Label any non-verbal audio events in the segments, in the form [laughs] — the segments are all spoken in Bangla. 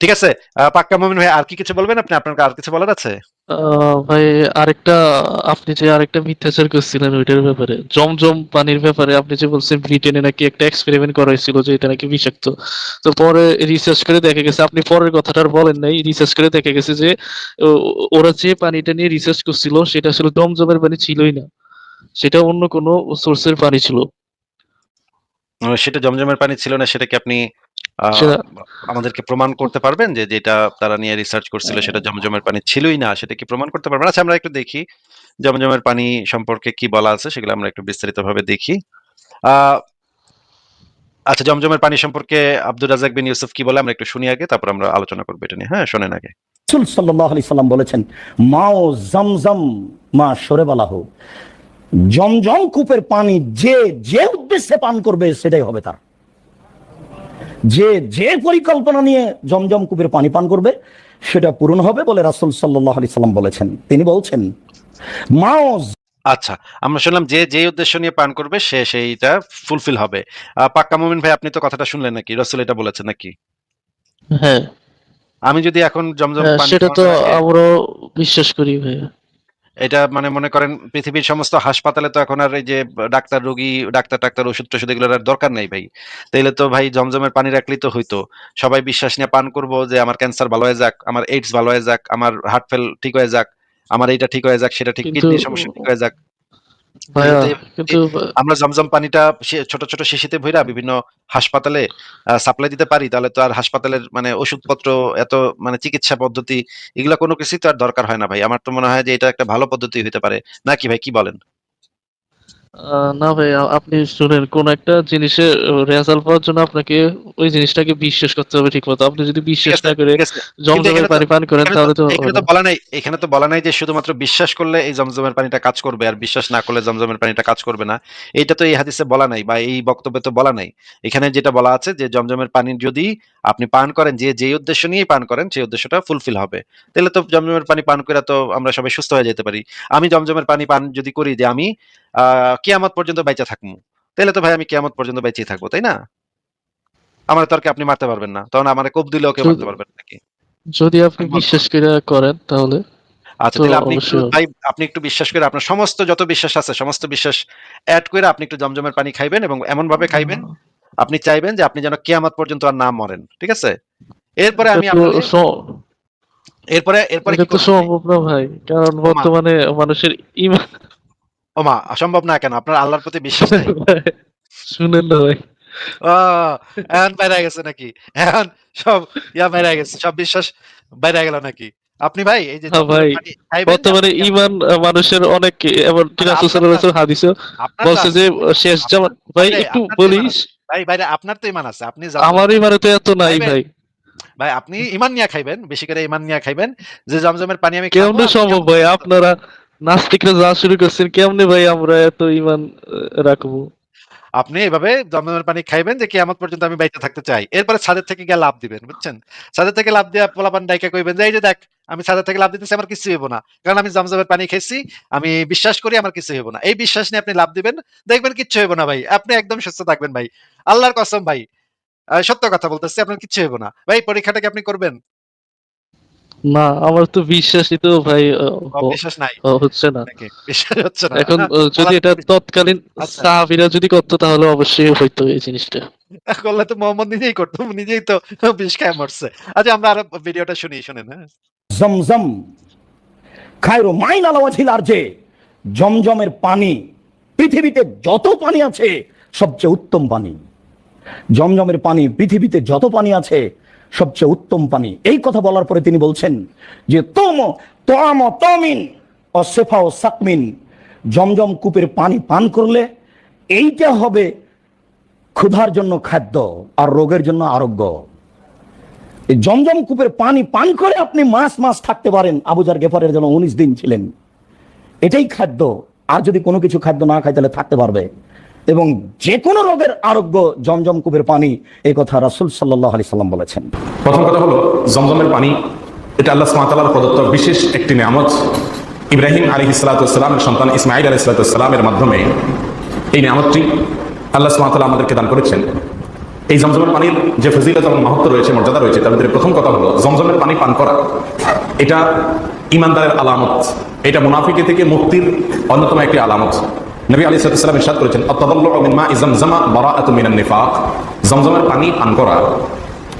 ঠিক আছে পাক্কা মমিন ভাই আর কি কিছু বলবেন আপনি? আপনার আর কিছু বলার আছে? ভাই আরেকটা আপনি যে আরেকটা মিথ্যাচার করছিলেন ওইটার ব্যাপারে জমজম পানির ব্যাপারে আপনি যে বলছেন ব্রিটেনে নাকি একটা এক্সপেরিমেন্ট করা হয়েছিল যে এটা নাকি বিষাক্ত। তো পরে রিসার্চ করে দেখা গেছে আপনি পরের কথাটা বলেন নাই রিসার্চ করে দেখা গেছে যে ওরা যে পানিটা নিয়ে রিসার্চ করছিল সেটা আসলে জমজমের পানি ছিলই না। সেটা অন্য কোনো সোর্সের পানি ছিল। সেটা জমজমের পানি ছিল না সেটা কি আপনি আমাদেরকে প্রমাণ করতে পারবেন যে যেটা তারা নিয়ে রিসার্চ করছিল সেটা জমজমের পানি ছিলই না সেটা কি প্রমাণ করতে পারবেন? আচ্ছা আমরা একটু দেখি জমজমের পানি সম্পর্কে কি বলা আছে সেগুলো আমরা একটু বিস্তারিতভাবে দেখি। আহ, আচ্ছা জমজমের পানি সম্পর্কে আব্দুর রাজাক বিন ইউসুফ কি বলে? আমরা একটু শুনি আগে তারপর আমরা আলোচনা করব এটা নিয়ে। হ্যাঁ শোনেন আগে। রসুল সাল্লাহ আলি সাল্লাম বলেছেন মাও জমজম মা সরে বলা হোক জমজম কূপের পানি যে যে উদ্দেশ্যে পান করবে সেটাই হবে তার। যে যে পরিকল্পনা নিয়ে জমজম কূপের পানি পান করবে সেটা পূরণ হবে বলে রাসুল সাল্লাহ আলি সাল্লাম বলেছেন। তিনি বলছেন মাও আচ্ছা আমরা শুনলাম যে যে উদ্দেশ্য নিয়ে পান করবে সে সেইটা ফুলফিল হবে। আহ, পাক্কা মুমিন ভাই আপনি তো কথাটা শুনলেন নাকি? রসুল এটা বলেছেন নাকি? হ্যাঁ। আমি যদি এখন জমজম হ্যাঁ, সেটা তো আমরাও বিশ্বাস করি ভাইয়া। এটা মানে মনে করেন পৃথিবীর সমস্ত হাসপাতালে তো এখন আর এই যে ডাক্তার রোগী ডাক্তার ডাক্তার ওষুধ টষুধ এগুলোর আর দরকার নেই ভাই। তাইলে তো ভাই জমজমের পানি রাখলেই তো হইতো। সবাই বিশ্বাস নিয়ে পান করব যে আমার ক্যান্সার ভালো হয়ে যাক আমার এইডস ভালো হয়ে যাক আমার হার্ট ফেল ঠিক হয়ে যাক আমার এইটা ঠিক হয়ে যাক সেটা ঠিক কিডনির সমস্যা ঠিক হয়ে যাক। কিন্তু- আমরা জমজম পানিটা ছোট ছোট শিশিতে ভইরা বিভিন্ন হাসপাতালে সাপ্লাই দিতে পারি তাহলে তো আর হাসপাতালের মানে ওষুধপত্র এত মানে চিকিৎসা পদ্ধতি এগুলা কোনো কিছুই তো আর দরকার হয় না ভাই। আমার তো মনে হয় যে এটা একটা ভালো পদ্ধতি হতে পারে। নাকি ভাই কি বলেন? না ভাই আপনি শুনেন কোন একটা জিনিসের রেজাল্ট পাওয়ার জন্য আপনাকে ওই জিনিসটাকে বিশ্বাস করতে হবে ঠিক মতো আপনি যদি বিশ্বাস না করে জমজমের পানি পান করেন তাহলে তো তো- এখানে তো বলা নাই এখানে তো বলা নাই যে শুধুমাত্র বিশ্বাস করলে এই জমজমের পানিটা কাজ করবে আর বিশ্বাস না করলে জমজমের পানিটা কাজ করবে না। এইটা তো এই হাদিসে বলা নাই বা এই বক্তব্যে তো বলা নাই। এখানে যেটা বলা আছে যে জমজমের পানি যদি আপনি পান করেন যে যে উদ্দেশ্য নিয়ে পান করেন সেই উদ্দেশ্যটা ফুলফিল হবে। তাহলে তো জমজমের পানি পান করে তো আমরা সবাই সুস্থ হয়ে যেতে পারি। আমি জমজমের পানি পান যদি করি যে আমি কিয়ামত পর্যন্ত বেঁচে থাকব তাহলে তো ভাই আমি কিয়ামত পর্যন্ত বেঁচেই থাকব তাই না? আমার তর্কে আপনি মারতে পারবেন না তখন আমার কোপ দিলেও কেউ মারতে পারবেন নাকি? যদি আপনি বিশ্বাস করে করেন তাহলে। আচ্ছা তাহলে আপনি একটু ভাই আপনি একটু বিশ্বাস করে আপনার সমস্ত যত বিশ্বাস আছে সমস্ত বিশ্বাস অ্যাড করে আপনি একটু জমজমের পানি খাইবেন এবং এমন ভাবে খাইবেন আপনি চাইবেন যে আপনি যেন কিয়ামত পর্যন্ত আর না মরেন ঠিক আছে? এরপরে আমি এরপরে এরপরে কি সম্ভব না ভাই কারণ বর্তমানে মানুষের ইমান ওমা অসম্ভব না কেন? আপনার আল্লাহর প্রতি বিশ্বাস নেই। [laughs] শুনেন না ভাই। এখন বাইরে গেছে নাকি? এখন সব ইয়া বাইরে গেছে সব বিশ্বাস বাইরে গেল নাকি? আপনি ভাই এই যে হ্যাঁ ভাই, বর্তমানে ইমান মানুষের অনেক এমন কি আরে রাসূল আপনার সাল্লাল্লাহু হাদিসে বলছে যে শেষ জামান ভাই একটু বলিস। আছে। ভাই ভাই আপনার তো ইমান আছে। আপনি আমার ইমানে তো এত নাই ভাই। ভাই আপনি ইমান নিয়ে খাইবেন বেশি করে ইমান নিয়ে খাইবেন। যে জমজমের পানি আমি কেমনে সম্ভব ভাই? আপনারা নাস্তিকরা যা শুরু করছেন, কেমনে ভাই আমরা এত ইমান রাখব? আপনি এভাবে পানি খাইবেন যে পর্যন্ত আমি বাইতে থাকতে চাই। এরপরে ছাদের থেকে গিয়ে লাভ দিবেন, বুঝছেন? ছাদের থেকে লাভ দিয়ে পোলাপান ডাইকা কইবেন যে, এই যে দেখ, আমি ছাদের থেকে লাভ দিতেছি, আমার কিছু হইব না। কারণ আমি জমজমের পানি খাইছি, আমি বিশ্বাস করি আমার কিছু হইব না। এই বিশ্বাস নিয়ে আপনি লাভ দিবেন, দেখবেন কিচ্ছু হইব না ভাই। আপনি একদম সুস্থ থাকবেন ভাই। আল্লাহর কসম ভাই। সত্য কথা বলতেছি, আপনার কিচ্ছু হইব না। ভাই, পরীক্ষাটা কি আপনি করবেন? না আমার তো বিশ্বাসই তো ভাই বিশ্বাস নাই। হচ্ছে না। বিশ্বাস হচ্ছে না। এখন যদি এটা তৎকালীন আচ্ছা। সাহাবীরা যদি করতো তাহলে অবশ্যই হইতো এই জিনিসটা। করলে তো মোহাম্মদ নিজেই করতো নিজেই তো বিষ খায় মরছে। আচ্ছা আমরা আরও ভিডিওটা শুনি শুনেন হ্যাঁ। জমজম খায়রো মাইন আলাওয়াজিল আর যে জমজমের পানি পৃথিবীতে যত পানি আছে সবচেয়ে উত্তম পানি। জমজমের পানি পৃথিবীতে যত পানি আছে সবচেয়ে উত্তম পানি এই কথা বলার পরে তিনি বলছেন যে, তোম তোয়াম তমিন ও সেফা ও সাকমিন, জমজম কূপের পানি পান করলে এইটা হবে ক্ষুধার জন্য খাদ্য আর রোগের জন্য আরোগ্য। জমজম কূপের পানি পান করে আপনি মাস মাস থাকতে পারেন। আবুজার গেফারের জন্য উনিশ দিন ছিলেন। এটাই খাদ্য। আর যদি কোনো কিছু খাদ্য না খায়, তাহলে থাকতে পারবে। এবং যে কোনো রোগের আরোগ্য জমজম কূপের পানি, এই কথা রাসুল সাল্লাহ আলি সাল্লাম বলেছেন। প্রথম কথা হলো, জমজমের পানি, এটা আল্লাহ সুমাতালার প্রদত্ত বিশেষ একটি নিয়ামত। ইব্রাহিম আলী ইসলাতামের সন্তান ইসমাইল আলী ইসলাতামের মাধ্যমে এই নিয়ামতটি আল্লাহ সুমাতালা আমাদেরকে দান করেছেন। এই জমজমের পানির যে ফজিলত এবং মাহাত্ম রয়েছে, মর্যাদা রয়েছে, তার ভিতরে প্রথম কথা হলো, জমজমের পানি পান করা। এটা ইমানদারের আলামত। এটা মুনাফিকে থেকে মুক্তির অন্যতম একটি আলামত। নবী আলী সাল্লাম ইরশাদ করেছেন আত্তাদাল্লু মিন মা'i জামজামা বারাআতু মিনান নিফাক। জমজমের পানি পান করা।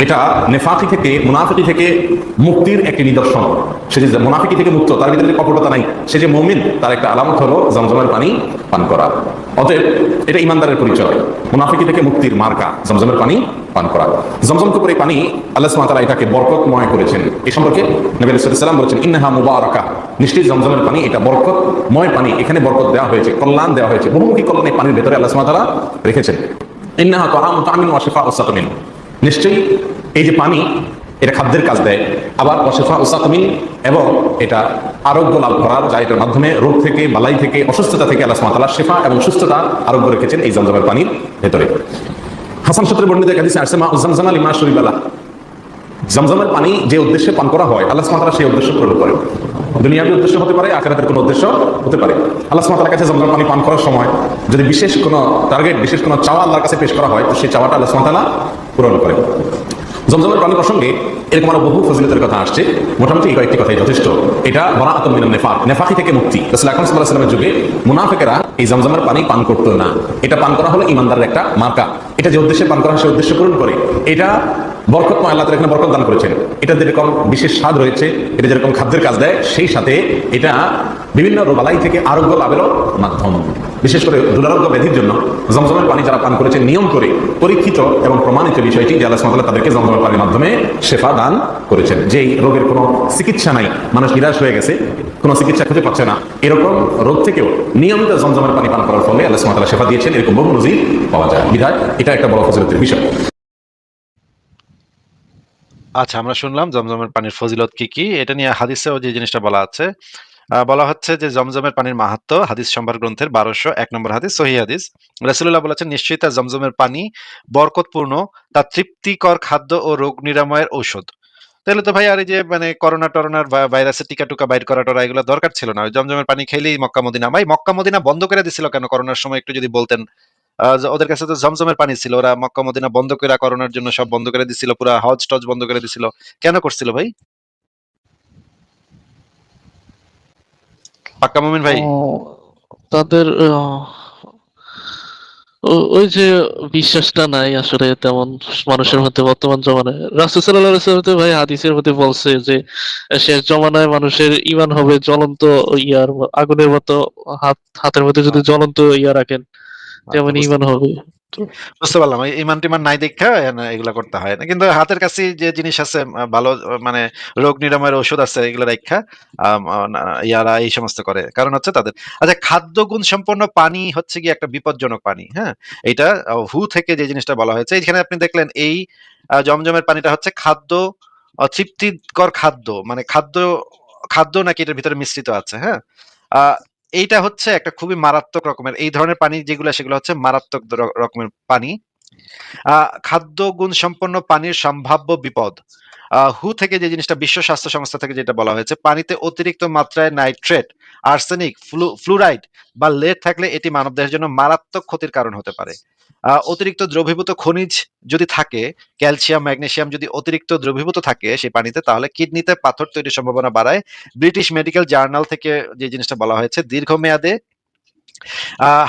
এটা নেফাকি থেকে, মুনাফিকি থেকে মুক্তির একটি নিদর্শন। সে যে মুনাফিকি থেকে মুক্ত, তার ভিতরে কপটতা নাই, সে যে মুমিন, তার একটা আলামত হলো জমজমের পানি পান করা। অতএব এটা ইমানদারের পরিচয়। মুনাফিকি থেকে মুক্তির মার্কা, জমজমের পানি পান করা। জমজম করে পানি আল্লাহ তাআলা এটাকে বরকতময় করেছেন। এই সম্পর্কে নবী সালাম বলেছেন, ইন্নাহা মুবারাকা। নিশ্চয়ই জমজমের পানি, এটা বরকতময় পানি। এখানে বরকত দেওয়া হয়েছে, কল্যাণ দেওয়া হয়েছে। বহুমুখী কল্যাণ পানির ভেতরে আল্লাহ তাআলা রেখেছেন। ইন্নাহা তাআমু তামিন ওয়া শিফাউ সাকামিন নিশ্চয়ই এই যে পানি, এটা খাদ্যের কাজ দেয়। আবার অশেফা উসাকমিন এবং এটা আরোগ্য লাভ করার যা এটার মাধ্যমে রোগ থেকে, বালাই থেকে, অসুস্থতা থেকে আল্লাহ সুবহানাহু শেফা এবং সুস্থতা আরোগ্য রেখেছেন এই জমজমের পানির ভেতরে। হাসান সূত্রে বর্ণিত এক হাদিসে আসছে শরীবালা। জমজমের পানি যে উদ্দেশ্যে পান করা হয়, আল্লাহ সুবহানাহু সেই উদ্দেশ্য পূরণ করে দুনিয়াবী উদ্দেশ্য হতে পারে, আখেরাতের কোনো উদ্দেশ্য হতে পারে। আল্লাহ সুবহানাহু কাছে জমজম পানি পান করার সময় যদি বিশেষ কোনো টার্গেট বিশেষ কোনো চাওয়া আল্লাহর কাছে পেশ করা হয়, তো সেই চাওয়াটা আল্লাহ সুবহানাহু পূরণ করে। জমজমের পানি প্রসঙ্গে এরকম আরও বহু ফজিলতের কথা আসছে। মোটামুটি এই কয়েকটি কথাই যথেষ্ট। এটা বড় আতমিন নেফাক নেফাকি থেকে মুক্তি। রসুল আকরম সাল্লাহ যুগে মুনাফেকেরা এই জমজমের পানি পান করতো না। এটা পান করা হলো ইমানদারের একটা মার্কা। এটা যে উদ্দেশ্যে পান করা হয়, সে উদ্দেশ্য পূরণ করে। এটা বরকতময় আল্লাহ এখানে বরকত দান করেছেন। এটা যেরকম বিশেষ স্বাদ রয়েছে এটা যেরকম খাদ্যের কাজ দেয় সেই সাথে এটা বিভিন্ন রোগালাই থেকে আরোগ্য লাভেরও মাধ্যম। বিশেষ করে দুরারোগ্য ব্যাধির জন্য জমজমের পানি যারা পান করেছে নিয়ম করে পরীক্ষিত এবং প্রমাণিত বিষয়টি যে আল্লাহ সুবহানাহু তাদেরকে জমজমের পানির মাধ্যমে শেফা দান করেছেন। যে এই রোগের কোনো চিকিৎসা নাই, মানুষ নিরাশ হয়ে গেছে, কোনো চিকিৎসা খুঁজে পাচ্ছে না। এরকম রোগ থেকেও নিয়মিত জমজমের পানি পান করার ফলে আল্লাহ ওয়া শেফা দিয়েছেন, এরকম বহু নজির পাওয়া যায়। বিধায় এটা একটা বড় ফজিলতের বিষয়। আচ্ছা আমরা শুনলাম জমজমের পানির ফজিলত কি কি? এটা নিয়ে হাদিসেও যে জিনিসটা বলা আছে বলা হচ্ছে যে জমজমের পানির মাহাত্ম হাদিস সম্ভার গ্রন্থের বারোশো এক নম্বর হাদিস, সহি হাদিস। রাসুল্লাহ বলেছেন, নিশ্চয়ই তা জমজমের পানি বরকতপূর্ণ, তা তৃপ্তিকর খাদ্য ও রোগ নিরাময়ের ঔষধ। তাহলে তো ভাই, আর এই যে মানে করোনা টরোনার ভাইরাসের টিকা টুকা বাইর করা টরা, এগুলো দরকার ছিল না। জমজমের পানি খেলেই মক্কা মদিনা, ভাই, মক্কা মদিনা বন্ধ করে দিছিল কেন? করোনার সময় একটু যদি বলতেন। ওদের কাছে তো জমজমের পানি ছিল, ওরা মক্কা মদিনা বন্ধ করে করোনার জন্য সব বন্ধ করে দিছিল, পুরো হজ টজ বন্ধ করে দিছিল। কেন করছিল ভাই? পাক্কা মুমিন ভাই? তাদের ওই যে বিশ্বাসটা নাই আসলে তেমন মানুষের মধ্যে বর্তমান জমানায়। রাসুল তো ভাই হাদিসের মধ্যে বলছে যে শেষ জমানায় মানুষের ইমান হবে জ্বলন্ত ইয়ার, আগুনের মতো হাত, হাতের মধ্যে যদি জ্বলন্ত ইয়া রাখেন। তেমন বুঝতে- হবে। বুঝতে পারলাম। ইমান টিমান নাই দেখা এগুলা করতে হয় না। কিন্তু হাতের কাছে যে জিনিস আছে ভালো মানে রোগ নিরাময়ের ওষুধ আছে এগুলো দেখা ইয়ারা এই সমস্ত করে। কারণ হচ্ছে তাদের আচ্ছা খাদ্য গুণ সম্পন্ন পানি হচ্ছে কি একটা বিপজ্জনক পানি হ্যাঁ? এটা হু থেকে যে জিনিসটা বলা হয়েছে এখানে আপনি দেখলেন এই জমজমের পানিটা হচ্ছে খাদ্য তৃপ্তিকর খাদ্য মানে খাদ্য খাদ্য নাকি এটার ভিতরে মিশ্রিত আছে হ্যাঁ? আহ, এইটা হচ্ছে একটা খুবই মারাত্মক রকমের, এই ধরনের পানি যেগুলো, সেগুলো হচ্ছে মারাত্মক রকমের পানি। খাদ্য গুণ সম্পন্ন পানির সম্ভাব্য বিপদ। হু থেকে যে জিনিসটা বিশ্ব স্বাস্থ্য সংস্থা থেকে যেটা বলা হয়েছে, পানিতে অতিরিক্ত মাত্রায় নাইট্রেট, আর্সেনিক ফ্লুরাইড বা লেড থাকলে এটি মানবদেহের জন্য মারাত্মক ক্ষতির কারণ হতে পারে। অতিরিক্ত দ্রবীভূত খনিজ যদি থাকে, ক্যালসিয়াম, ম্যাগনেসিয়াম যদি অতিরিক্ত দ্রবীভূত থাকে সেই পানিতে, তাহলে কিডনিতে পাথর তৈরির সম্ভাবনা বাড়ায়। ব্রিটিশ মেডিকেল জার্নাল থেকে যে জিনিসটা বলা হয়েছে, দীর্ঘমেয়াদে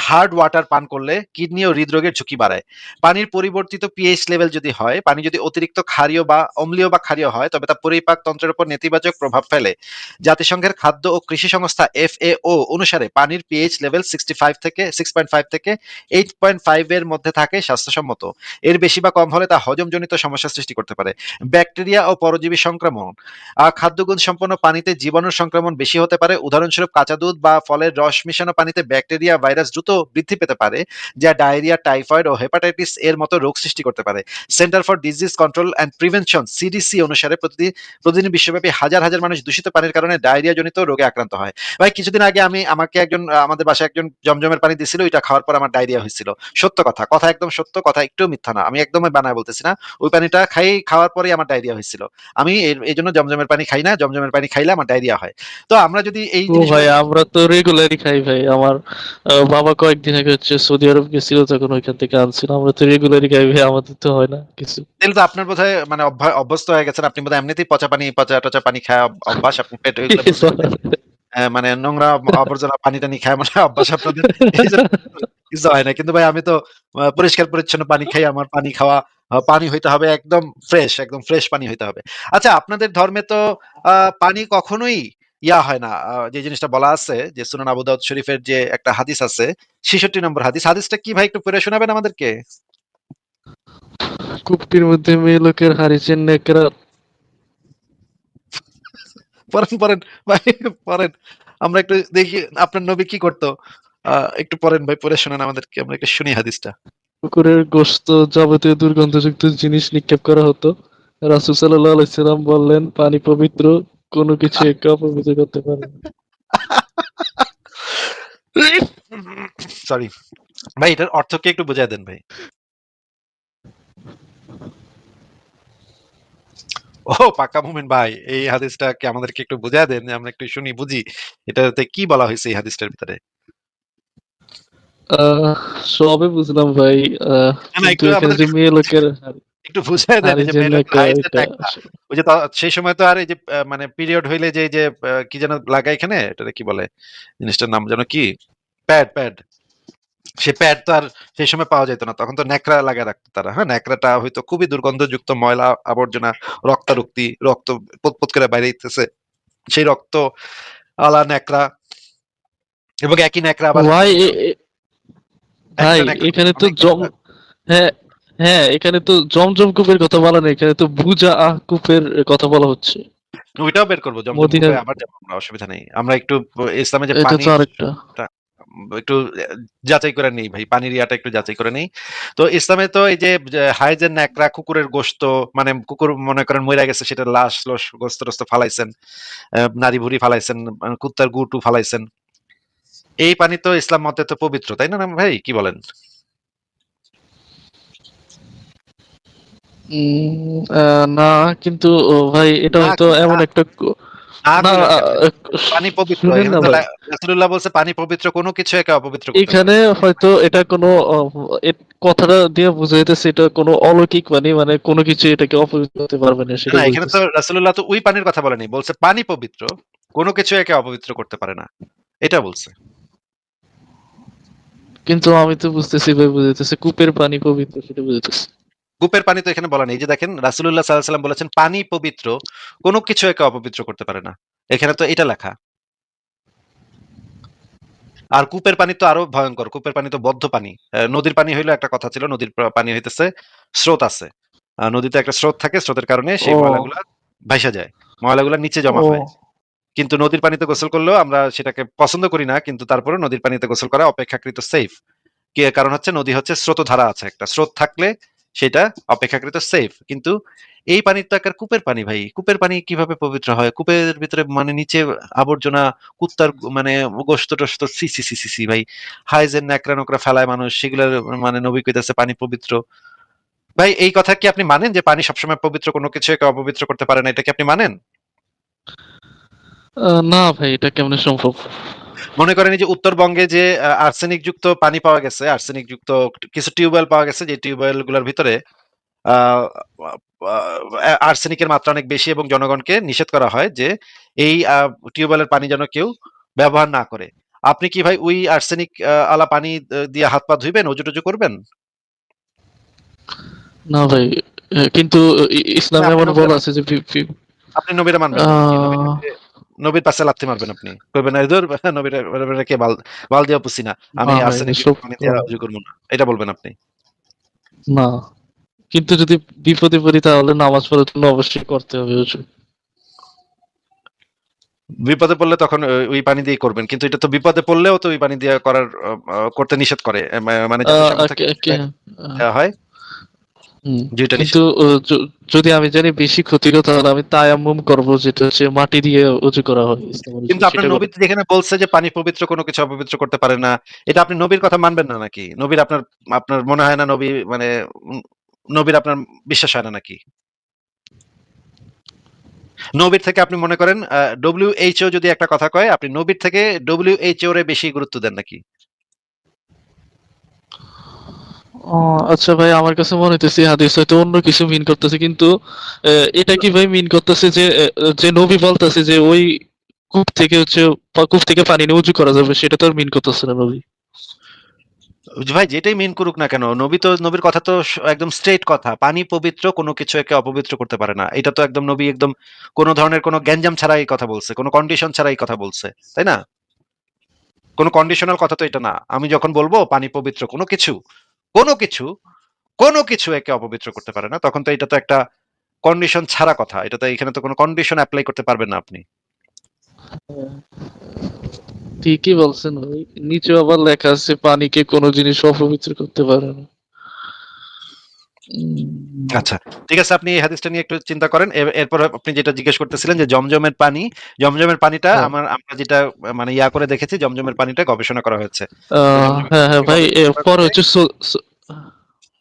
হার্ড ওয়াটার পান করলে কিডনি ও হৃদরোগের ঝুঁকি বাড়ায়। পানির পরিবর্তিত পিএইচ লেভেল যদি হয়, পানি যদি অতিরিক্ত ক্ষারীয় বা অম্লীয় বা ক্ষারীয় হয়, তবে তা পরিপাক তন্ত্রের উপর নেতিবাচক প্রভাব ফেলে। জাতিসংঘের খাদ্য ও কৃষি সংস্থা এফএও অনুসারে পানির পিএইচ লেভেল সিক্সটি ফাইভ থেকে সিক্স পয়েন্ট ফাইভ থেকে এইট পয়েন্ট ফাইভ এর মধ্যে থাকে স্বাস্থ্যসম্মত। এর বেশি বা কম হলে তা হজমজনিত সমস্যা সৃষ্টি করতে পারে। ব্যাকটেরিয়া ও পরজীবী সংক্রমণ। খাদ্যগুণ সম্পন্ন পানিতে জীবাণুর সংক্রমণ বেশি হতে পারে। উদাহরণস্বরূপ কাঁচা দুধ বা ফলের রস মিশানো পানিতে ব্যাকটেরিয়া ভাইরাস দ্রুত বৃদ্ধি পেতে পারে যা ডায়রিয়া টাইফয়েড ও হেপাটাইটিস এর মতো রোগ সৃষ্টি করতে পারে। Center for Disease Control and Prevention CDC অনুসারে প্রতিদিন প্রতিদিন বিশ্বব্যাপী হাজার হাজার মানুষ দূষিত পানির কারণে ডায়রিয়া জনিত রোগে আক্রান্ত হয়। ভাই কিছুদিন আগে আমি আমাকে একজন আমাদের বাসায় একজন জমজমের পানি দিছিল এটা খাওয়ার পর আমার ডায়রিয়া হয়েছিল। সত্য কথা কথা একদম সত্য কথা একটু মিথ্যা না। আমি একদমই বানায় বলতেছি না ওই পানিটা খাই খাওয়ার পরেই আমার ডায়রিয়া হয়েছিল। আমি এই জন্য জমজমের পানি খাই না জমজমের পানি খাইলে আমার ডায়রিয়া হয়। তো আমরা যদি এই ভাই আমরা তো রেগুলারই খাই ভাই আমার বাবা কয়েকদিন আগে হচ্ছে সৌদি আরব গেছিল তখন ওইখান থেকে আনছিল। আমরা তো রেগুলারই খাই ভাই আমাদের তো হয় না কিছু। তাহলে তো আপনার বোধহয় মানে অভ্যস্ত হয়ে গেছেন। আপনি বোধহয় এমনিতেই পচা পানি পচা টচা পানি খায় অভ্যাস আপনি পেট [laughs] মানে নোংরা আবর্জনা পানি টানি খায় মানে অভ্যাস আপনাদের। কিছু হয় না। কিন্তু ভাই আমি তো পরিষ্কার পরিচ্ছন্ন পানি খাই আমার পানি খাওয়া পানি হইতে হবে একদম ফ্রেশ একদম ফ্রেশ পানি হইতে হবে। আচ্ছা আপনাদের ধর্মে তো আহ, পানি কখনোই ইয়া হয় না। যে জিনিসটা বলা আছে যে সুনান আবু দাউদ শরীফের যে একটা হাদিস আছে ছেষট্টি নম্বর হাদিস। হাদিসটা কি ভাই একটু পড়ে শোনাবেন আমাদেরকে? মধ্যে মেয়ে লোকের হারিছেন নেকরা পড়েন পড়েন ভাই পড়েন। আমরা একটু দেখি আপনার নবী কি করতো। আহ, একটু পড়েন ভাই পড়ে শোনান আমাদেরকে। আমরা একটু শুনি হাদিসটা। কুকুরের গোশত যাবতীয় দুর্গন্ধযুক্ত জিনিস নিক্ষেপ করা হতো। রাসূল সাল্লাল্লাহু আলাইহি সাল্লাম বললেন পানি পবিত্র কোনো কিছু একে করতে পারে সরি ভাই এটার অর্থ কি একটু বুঝাই দেন ভাই। ও পাক্কা মুমিন ভাই এই হাদিসটা কি আমাদেরকে একটু বুঝাই দেন যে আমরা একটু শুনি বুঝি। এটাতে কি বলা হয়েছে এই হাদিসটার ভিতরে? আহ, সবে বুঝলাম ভাই। মেয়ে লোকের একটু বুঝাই দেন যে। ওই যে সেই সময় তো আর এই যে মানে পিরিয়ড হইলে যে যে কি যেন লাগায় এখানে? কি বলে? জিনিসটার নাম যেন কি? প্যাড প্যাড সে প্যাড তো আর সেই সময় পাওয়া যেত না। তখন তো ন্যাকড়া লাগায় রাখতো তারা। হ্যাঁ ন্যাকড়াটা হয়তো খুবই দুর্গন্ধযুক্ত ময়লা আবর্জনা রক্তারুক্তি রক্ত পতপত করে বাইরে দিতেছে। সেই রক্ত আলা ন্যাকড়া এবং একই ন্যাকড়া আবার ভাই এখানে তো জম হ্যাঁ হ্যাঁ এখানে তো জমজম কূপের কথা বলা নেই এখানে তো বুজা আহ কূপের কথা বলা হচ্ছে। ওইটাও বের করব জমজম কূপে আবার যাব আমরা অসুবিধা নেই। আমরা একটু ইসলামে যে পানি একটু যাচাই করে নেই ভাই পানির ইয়াটা একটু যাচাই করে নেই। তো ইসলামে তো এই যে হাইজের ন্যাকড়া কুকুরের গোস্ত মানে কুকুর মনে করেন মইরা গেছে সেটা লাশ লস গোস্ত টোস্ত ফালাইছেন নারী ভুড়ি ফালাইছেন মানে কুত্তার গুটু ফালাইছেন। এই পানি তো ইসলাম মতে তো পবিত্র তাই না ভাই কি বলেন উম, আহ, না কিন্তু ভাই এটা হয়তো এমন একটা পানি পবিত্র রাসূলুল্লাহ বলছে পানি পবিত্র কোনো কিছু একে অপবিত্র। এখানে হয়তো এটা কোনো কথাটা দিয়ে বুঝাইতেছে এটা কোনো অলৌকিক পানি মানে কোনো কিছু এটাকে অপবিত্র করতে পারবে না সেটা এখানে তো রাসূলুল্লাহ তো ওই পানির কথা বলেনি বলছে পানি পবিত্র কোনো কিছু একে অপবিত্র করতে পারে না এটা বলছে। কিন্তু আমি তো বুঝতেছি ভাই বুঝাইতেছে কূপের পানি পবিত্র সেটা বুঝাইতেছে। কূপের পানি তো এখানে বলা নেই। যে দেখেন রাসুল্লাহ সাল্লাহ সাল্লাম বলেছেন পানি পবিত্র কোনো কিছু একে অপবিত্র করতে পারে না। এখানে তো এটা লেখা। আর কূপের পানি তো আরও ভয়ঙ্কর। কূপের পানি তো বদ্ধ পানি। নদীর পানি হইল একটা কথা ছিল নদীর পানি হইতেছে স্রোত আছে। নদীতে একটা স্রোত থাকে স্রোতের কারণে সেই। ময়লাগুলা ভাইসা যায়। ময়লাগুলা নিচে জমা হয়। কিন্তু নদীর পানিতে গোসল করলেও আমরা সেটাকে পছন্দ করি না কিন্তু তারপরে নদীর পানিতে গোসল করা অপেক্ষাকৃত সেফ কি কারণ হচ্ছে নদী হচ্ছে স্রোত ধারা আছে একটা। স্রোত থাকলে সেটা অপেক্ষাকৃত সেফ কিন্তু এই পানির তো একটা কূপের পানি ভাই। কূপের পানি কীভাবে পবিত্র হয়? কূপের ভিতরে মানে নিচে আবর্জনা, কুত্তার মানে গোস্ত টোস্ত, সি সি সি ভাই। হাইজেন ন্যাকড়া নোকরা ফেলায় মানুষ, সেগুলোর মানে নবী কইতাছে পানি পবিত্র। ভাই, এই কথা কি আপনি মানেন যে পানি সবসময় পবিত্র, কোনো কিছু অপবিত্র করতে পারে না? এটা কি আপনি মানেন? না ভাই, এটা কেমনে সম্ভব? মনে করেন যে উত্তরবঙ্গে যে আর্সেনিক যুক্ত পানি পাওয়া গেছে আর্সেনিক যুক্ত কিছু টিউবওয়েল পাওয়া গেছে যে টিউবওয়েলগুলোর ভিতরে আর্সেনিকের মাত্রা অনেক বেশি এবং জনগণকে নিষেধ করা হয় যে এই টিউবওয়েলের পানি যেন কেউ ব্যবহার না করে। আপনি কি ভাই ওই আর্সেনিক আলা পানি দিয়ে হাত পা ধুইবেন অজু টজু করবেন? না ভাই কিন্তু ইসলামে এমন বলা আছে যে আপনি নবীরা মানবেন? নবীর পাশে লাথি মারবেন আপনি। কইবেন না দূর নবীরা কে বাল বাল দিয়া পুষি না। আমি আর্সেনিক পানি দিয়ে অজু করব না। এটা বলবেন আপনি। না। কিন্তু যদি বিপদে পড়ি তাহলে নামাজ পড়ার জন্য অবশ্যই করতে হবে উজু বিপদে পড়লে তখন ওই- পানি দিয়ে করবেন। কিন্তু এটা তো বিপদে পড়লেও তো ওই পানি দিয়ে করার করতে নিষেধ করে। মানে হয় হুম। যেটা কিন্তু যদি আমি জানি বেশি ক্ষতিকর তাহলে আমি তায়াম্মুম করব যেটা হচ্ছে মাটি দিয়ে উজু করা হয়। কিন্তু আপনার নবী যেখানে বলছে যে পানি পবিত্র কোনো কিছু অপবিত্র করতে পারে না এটা আপনি নবীর কথা মানবেন না নাকি? নবীর আপনার আপনার মনে হয় না নবী মানে নবীর আপনার বিশ্বাস হয় না নাকি? নবীর থেকে আপনি মনে করেন ডব্লিউ এইচও যদি একটা কথা কয় আপনি নবীর থেকে ডব্লিউ এইচও রে বেশি গুরুত্ব দেন নাকি? আচ্ছা ভাই, আমার কাছে মনে হইতেছে হাদিস হয়তো অন্য কিছু মিন করতেছে, কিন্তু এটা কি ভাই মিন করতেছে যে যে নবী বলতেছে যে ওই কূপ থেকে হচ্ছে কূপ থেকে পানি নিয়ে উজু করা যাবে, সেটা তো আর মিন করতেছে না নবী? ভাই, যেটাই মেন করুক না কেন, নবী তো, নবীর কথা তো একদম স্ট্রেট কথা, পানি পবিত্র, কোনো কিছু একে অপবিত্র করতে পারে না, এটা তো একদম নবী একদম কোনো ধরনের কোনো গ্যাঞ্জাম ছাড়া এই কথা বলছে, কোনো কন্ডিশন ছাড়া এই কথা বলছে, তাই না? কোনো কন্ডিশনাল কথা তো এটা না, আমি যখন বলব পানি পবিত্র কোনো কিছু কোনো কিছু কোনো কিছু একে অপবিত্র করতে পারে না। তখন তো এটা তো একটা কন্ডিশন ছাড়া কথা। এটা তো এখানে তো কোনো কন্ডিশন অ্যাপ্লাই করতে পারবেন না আপনি। ঠিকই বলছেন ভাই। নিচে আবার লেখা আছে, পানিকে কোনো জিনিস অপবিত্র করতে পারে না। আচ্ছা ঠিক আছে আপনি এই হাদিসটা নিয়ে একটু চিন্তা করেন। এরপর আপনি যেটা জিজ্ঞেস করতেছিলেন যে জমজমের পানি জমজমের পানিটা হ্যাঁ। আমার আমরা যেটা মানে ইয়া করে দেখেছি জমজমের পানিটা গবেষণা করা হয়েছে। হ্যাঁ হ্যাঁ ভাই পরে হচ্ছে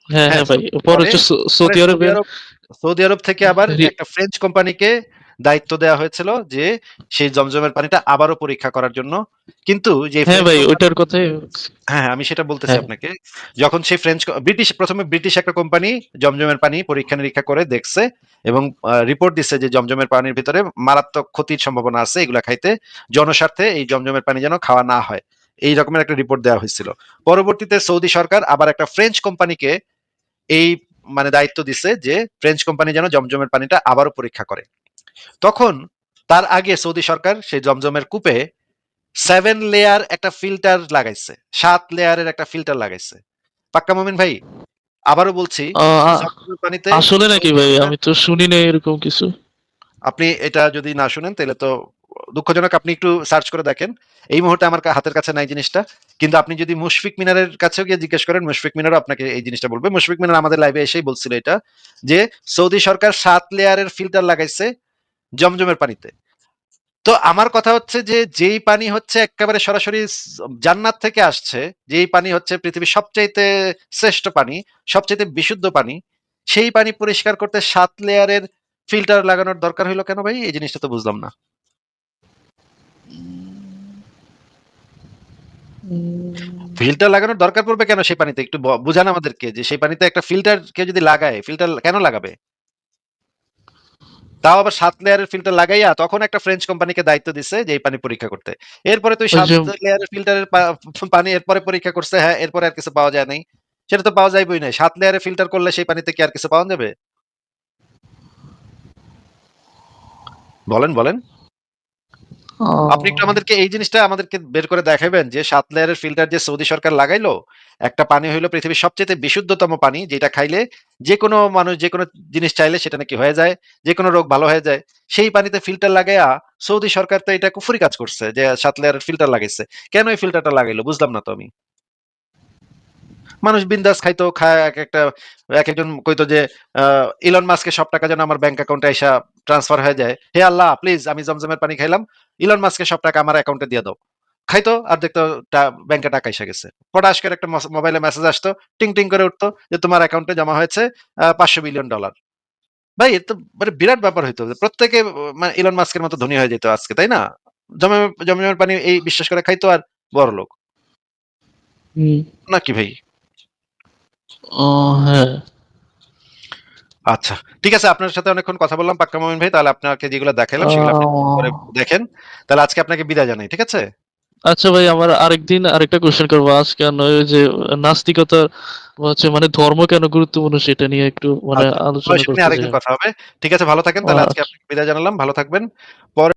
হ্যাঁ হ্যাঁ ভাই পরে হচ্ছে সৌদি আরব সৌদি আরব থেকে আবার একটা ফ্রেঞ্চ কোম্পানিকে দায়িত্ব দেওয়া হয়েছিল যে সেই জমজমের পানিটা আবারও পরীক্ষা করার জন্য। কিন্তু যে হ্যাঁ ভাই ওইটার কথাই হ্যাঁ হ্যাঁ, আমি সেটা বলতেছি হ্যাঁ। আপনাকে। যখন সেই ফ্রেঞ্চ ব্রিটিশ প্রথমে ব্রিটিশ একটা কোম্পানি জমজমের পানি পরীক্ষা নিরীক্ষা করে দেখছে এবং রিপোর্ট দিচ্ছে যে জমজমের পানির ভিতরে মারাত্মক ক্ষতির সম্ভাবনা আছে এগুলা খাইতে জনস্বার্থে এই জমজমের পানি যেন খাওয়া না হয়। এই রকমের একটা রিপোর্ট দেওয়া হয়েছিল। পরবর্তীতে সৌদি সরকার আবার একটা ফ্রেঞ্চ কোম্পানিকে এই মানে দায়িত্ব দিছে যে ফ্রেঞ্চ কোম্পানি যেন জমজমের পানিটা আবারও পরীক্ষা করে। তখন তার আগে সৌদি সরকার সেই জমজমের কূপে সেভেন লেয়ার একটা ফিল্টার লাগাইছে সাত লেয়ারের একটা ফিল্টার লাগাইছে। পাক্কা মমিন ভাই আবারও বলছি পানিতে আসলে নাকি ভাই? আমি তো শুনি না এরকম কিছু। আপনি এটা যদি না শুনেন তাহলে তো দুঃখজনক। আপনি একটু সার্চ করে দেখেন। এই মুহূর্তে আমার হাতের কাছে নাই জিনিসটা। কিন্তু আপনি যদি মুশফিক মিনারের কাছেও গিয়ে জিজ্ঞেস করেন মুশফিক মিনারও আপনাকে এই জিনিসটা বলবে। মুশফিক মিনার আমাদের লাইভে এসেই বলছিল এটা যে সৌদি সরকার সাত লেয়ারের ফিল্টার লাগাইছে জমজমের পানিতে। তো আমার কথা হচ্ছে যে, যেই পানি হচ্ছে একেবারে সরাসরি জান্নাত থেকে আসছে, যেই পানি হচ্ছে পৃথিবীর সবচাইতে শ্রেষ্ঠ পানি, সবচাইতে বিশুদ্ধ পানি, সেই পানি পরিষ্কার করতে সাত লেয়ারের ফিল্টার লাগানোর দরকার হইল কেন ভাই? এই জিনিসটা তো বুঝলাম না। ফিল্টার লাগানোর দরকার পড়বে কেন সেই পানিতে? একটু বুঝান আমাদেরকে যে, সেই পানিতে একটা ফিল্টার কেউ যদি লাগায়, ফিল্টার কেন লাগাবে? তাও আবার সাত লেয়ারের ফিল্টার লাগাইয়া তখন একটা ফ্রেঞ্চ কোম্পানিকে দায়িত্ব দিছে যে এই পানি পরীক্ষা করতে। এরপরে তুই সাত লেয়ারের ফিল্টারের পানি এরপরে পরীক্ষা করছে হ্যাঁ এরপরে আর কিছু পাওয়া যায় নাই। সেটা তো পাওয়া যাইবই না সাত লেয়ারে ফিল্টার করলে সেই পানিতে কি আর কিছু পাওয়া যাবে? বলেন বলেন। আপনি একটু আমাদেরকে এই জিনিসটা আমাদেরকে বের করে দেখাবেন যে সাত লেয়ারের ফিল্টার যে সৌদি সরকার লাগাইলো, একটা পানি হইল পৃথিবীর সবচেয়ে বিশুদ্ধতম পানি, যেটা খাইলে যে কোনো মানুষ যে কোনো জিনিস চাইলে সেটা নাকি হয়ে যায় যে কোনো রোগ ভালো হয়ে যায়, সেই পানিতে ফিল্টার লাগাইয়া সৌদি সরকার তো এটা কুফুরি কাজ করছে যে সাত লেয়ারের ফিল্টার লাগাইছে। কেন এই ফিল্টারটা লাগাইলো? বুঝলাম না তো আমি। মানুষ বিন্দাস খাইতো খায় এক একটা এক একজন কইতো যে ইলন মাস্কের সব টাকা যেন আমার ব্যাংক অ্যাকাউন্টে এসা ট্রান্সফার হয়ে যায়। হে আল্লাহ প্লিজ আমি জমজমের পানি খাইলাম। ইলন মাস্কের সব টাকা আমার অ্যাকাউন্টে দিয়ে দাও। খাইতো আর দেখতো ব্যাংকে টাকা এসে গেছে। পটাশ করে একটা মোবাইলে মেসেজ আসতো টিং টিং করে উঠতো যে তোমার অ্যাকাউন্টে জমা হয়েছে পাঁচশো বিলিয়ন ডলার ভাই এ তো মানে বিরাট ব্যাপার হইতো। প্রত্যেকে মানে ইলন মাস্কের মতো ধনী হয়ে যেত আজকে তাই না? জমে জমজমের পানি এই বিশ্বাস করে খাইতো আর বড় লোক। নাকি ভাই? ও হ্যাঁ। আচ্ছা ঠিক আছে আপনার সাথে অনেকক্ষণ কথা বললাম পাক্কা মোমিন ভাই তাহলে আপনাকে যেগুলো দেখাইলাম সেগুলো আপনি পরে দেখেন। তাহলে আজকে আপনাকে বিদায় জানাই ঠিক আছে? আচ্ছা ভাই আমার আরেকদিন আরেকটা কোশ্চেন করব। আজকে নয় ওই যে নাস্তিকতা হচ্ছে মানে ধর্ম কেন গুরুত্বপূর্ণ সেটা নিয়ে একটু মানে আচ্ছা, আলোচনা করতে আরেকদিন কথা হবে। ঠিক আছে ভালো থাকেন তাহলে আজকে। আপনাকে বিদায় জানালাম ভালো থাকবেন। পরে